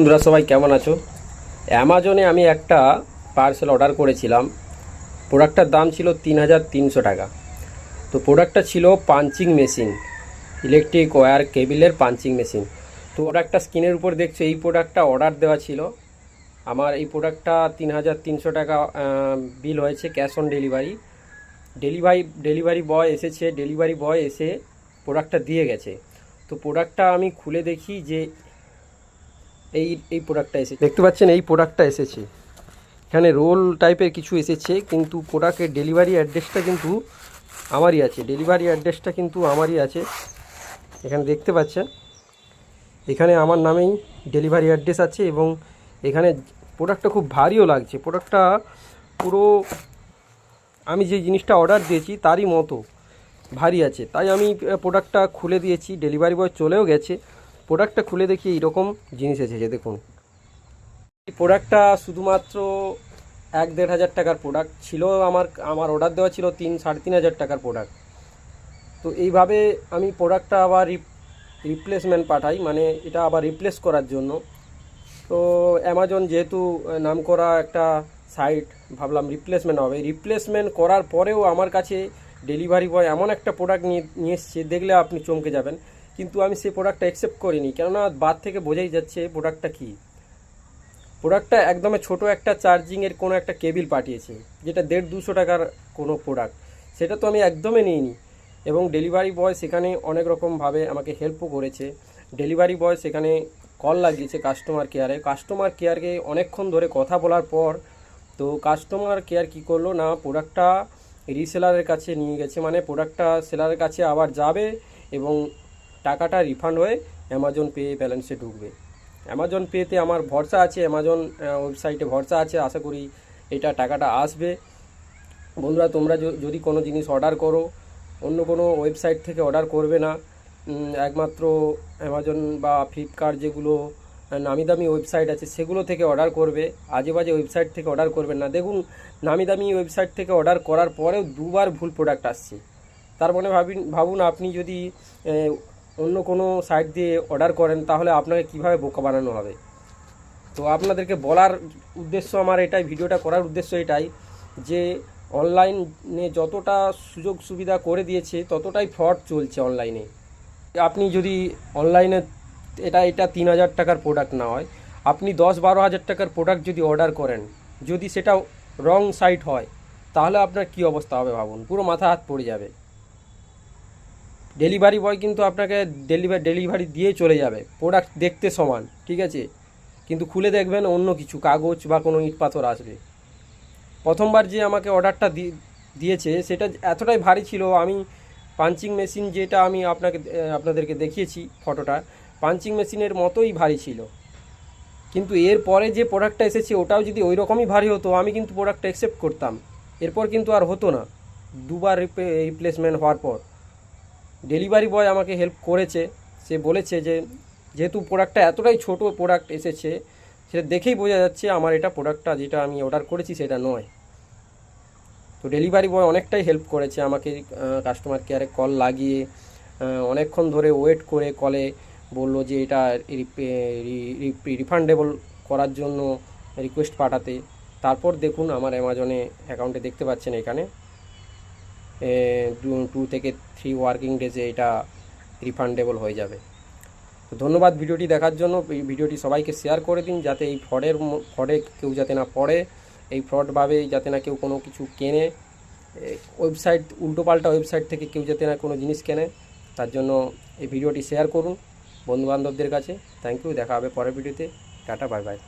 বন্ধুরা, সবাই কেমন আছো? অ্যামাজনে আমি একটা পার্সেল অর্ডার করেছিলাম। প্রোডাক্টটার দাম ছিল তিন হাজার তিনশো টাকা। তো প্রোডাক্টটা ছিল পাঞ্চিং মেশিন ইলেকট্রিক ওয়্যার কেবিলের পাঞ্চিং মেশিন তো প্রোডাক্টটা স্ক্রিনের উপর দেখছ, এই প্রোডাক্টটা অর্ডার দেওয়া ছিল। আমার এই প্রোডাক্টটা তিন হাজার তিনশো টাকা বিল হয়েছে cash on delivery delivery delivery boy এসেছে ডেলিভারি বয় এসে প্রোডাক্টটা দিয়ে গেছে। তো প্রোডাক্টটা আমি খুলে দেখি যে এই এই প্রোডাক্টটা এসেছে। দেখতে পাচ্ছেন, এই প্রোডাক্টটা এসেছে। এখানে রোল টাইপের কিছু এসেছে, কিন্তু প্রোডাক্টের ডেলিভারি অ্যাড্রেসটা কিন্তু আমারই আছে। ডেলিভারি অ্যাড্রেসটা কিন্তু আমারই আছে। এখানে দেখতে পাচ্ছেন, এখানে আমার নামেই ডেলিভারি অ্যাড্রেস আছে এবং এখানে প্রোডাক্টটা খুব ভারীও লাগছে। প্রোডাক্টটা পুরো, আমি যে জিনিসটা অর্ডার দিয়েছি তারই মতো ভারী আছে। তাই আমি প্রোডাক্টটা খুলে দিয়েছি। ডেলিভারি বয় চলেও গেছে। প্রোডাক্টটা খুলে দেখি এইরকম জিনিস এসেছে দেখুন। এই প্রোডাক্টটা শুধুমাত্র এক দেড় হাজার টাকার প্রোডাক্ট ছিল, আমার আমার অর্ডার দেওয়া ছিল তিন, সাড়ে তিন হাজার টাকার প্রোডাক্ট তো এইভাবে আমি প্রোডাক্টটা আবার রিপ্লেসমেন্ট পাঠাই মানে এটা আবার রিপ্লেস করার জন্য। তো অ্যামাজন যেহেতু নাম করা একটা সাইট ভাবলাম রিপ্লেসমেন্ট হবে। রিপ্লেসমেন্ট করার পরেও আমার কাছে ডেলিভারি বয় এমন একটা প্রোডাক্ট নিয়ে নিয়ে এসছে, দেখলে আপনি চমকে যাবেন। কিন্তু আমি সেই প্রোডাক্টটা অ্যাকসেপ্ট করিনি। কেননা বাদ থেকে বোঝাই যাচ্ছে প্রোডাক্টটা কী। প্রোডাক্টটা একদমই ছোট একটা চার্জিংয়ের কোনো একটা কেবিল পাঠিয়েছে, যেটা দেড় দুশো টাকার কোনো প্রোডাক্ট সেটা তো আমি একদমই নিইনি। এবং ডেলিভারি বয় সেখানে অনেক রকমভাবে আমাকে হেল্পও করেছে। ডেলিভারি বয় সেখানে কল লাগিয়েছে কাস্টমার কেয়ারে কাস্টমার কেয়ারকে অনেকক্ষণ ধরে কথা বলার পর, তো কাস্টমার কেয়ার কি করল না প্রোডাক্টটা রিসেলারের কাছে নিয়ে গেছে। মানে প্রোডাক্টটা সেলারের কাছে আবার যাবে এবং টাকাটা রিফান্ড হয়ে অ্যামাজন পে ব্যালেন্সে ঢুকবে। অ্যামাজন পেতে আমার ভরসা আছে অ্যামাজন ওয়েবসাইটে ভরসা আছে, আশা করি এটা টাকাটা আসবে। বন্ধুরা, তোমরা যদি কোনো জিনিস অর্ডার করো, অন্য কোনো ওয়েবসাইট থেকে অর্ডার করবে না একমাত্র অ্যামাজন বা ফ্লিপকার্ট যেগুলো নামি দামি ওয়েবসাইট আছে, সেগুলো থেকে অর্ডার করবে আজে বাজে ওয়েবসাইট থেকে অর্ডার করবেন না। দেখুন নামি দামি ওয়েবসাইট থেকে অর্ডার করার পরেও দুবার ভুল প্রোডাক্ট আসছে। তার মানে ভাবিন ভাবুন, আপনি যদি অন্য কোনো সাইট দিয়ে অর্ডার করেন, তাহলে আপনাকে কীভাবে বোকা বানানো হবে? তো আপনাদেরকে বলার উদ্দেশ্য আমার এটাই, ভিডিওটা করার উদ্দেশ্য এটাই যে অনলাইনে যতটা সুযোগ সুবিধা করে দিয়েছে, ততটাই ফ্রড চলছে অনলাইনে আপনি যদি অনলাইনে এটা এটা তিন হাজার টাকার প্রোডাক্ট না হয়, আপনি দশ বারো হাজার টাকার প্রোডাক্ট যদি অর্ডার করেন, যদি সেটা রং সাইট হয়, তাহলে আপনার কি অবস্থা হবে ভাবুন? পুরো মাথা হাত পড়ে যাবে। ডেলিভারি বয় কিন্তু আপনাকে ডেলিভারি ডেলিভারি দিয়ে চলে যাবে। প্রোডাক্ট দেখতে সমান, ঠিক আছে? কিন্তু খুলে দেখবেন অন্য কিছু, কাগজ বা কোনো ইট পাথর আসবে। প্রথমবার যে আমাকে অর্ডারটা দিয়েছে, সেটা এতটাই ভারী ছিল, আমি পাঞ্চিং মেশিন যেটা আমি আপনাকে, আপনাদেরকে দেখিয়েছি ফটোটা পাঞ্চিং মেশিনের মতোই ভারী ছিল। কিন্তু এর পরে যে প্রোডাক্টটা এসেছে, ওটাও যদি ওই রকমই ভারী হতো, আমি কিন্তু প্রোডাক্টটা অ্যাকসেপ্ট করতাম। এরপর কিন্তু আর হতো না। দুবার রিপ্লেসমেন্ট হওয়ার পর। ডেলিভারি বয় আমাকে হেল্প করেছে। সে বলেছে যে, যেহেতু প্রোডাক্টটা এতটাই ছোট প্রোডাক্ট এসেছে, সেটা দেখেই বোঝা যাচ্ছে আমার এটা প্রোডাক্টটা যেটা আমি অর্ডার করেছি সেটা নয়। তো ডেলিভারি বয় অনেকটাই হেল্প করেছে আমাকে কাস্টমার কেয়ারে কল লাগিয়ে অনেকক্ষণ ধরে ওয়েট করে কলে বলল যে, এটা রিফান্ডেবল করার জন্য রিকোয়েস্ট পাঠাতে। তারপর দেখুন আমার অ্যামাজনে অ্যাকাউন্টে দেখতে পাচ্ছেন এখানে। টু থেকে থ্রি ওয়ার্কিং ডেজে এটা রিফান্ডেবল হয়ে যাবে। তো ধন্যবাদ ভিডিওটি দেখার জন্য। এই ভিডিওটি সবাইকে শেয়ার করে দিন যাতে এই ফ্রডের ফ্রডে কেউ যাতে না পড়ে, এই ফ্রডভাবে যাতে না কেউ কোনো কিছু কেনে। ওয়েবসাইট উল্টোপাল্টা ওয়েবসাইট থেকে কেউ যাতে না কোনো জিনিস কেনে, তার জন্য এই ভিডিওটি শেয়ার করুন বন্ধুবান্ধবদের কাছে। থ্যাংক ইউ দেখা হবে পরের ভিডিওতে। Tata bye bye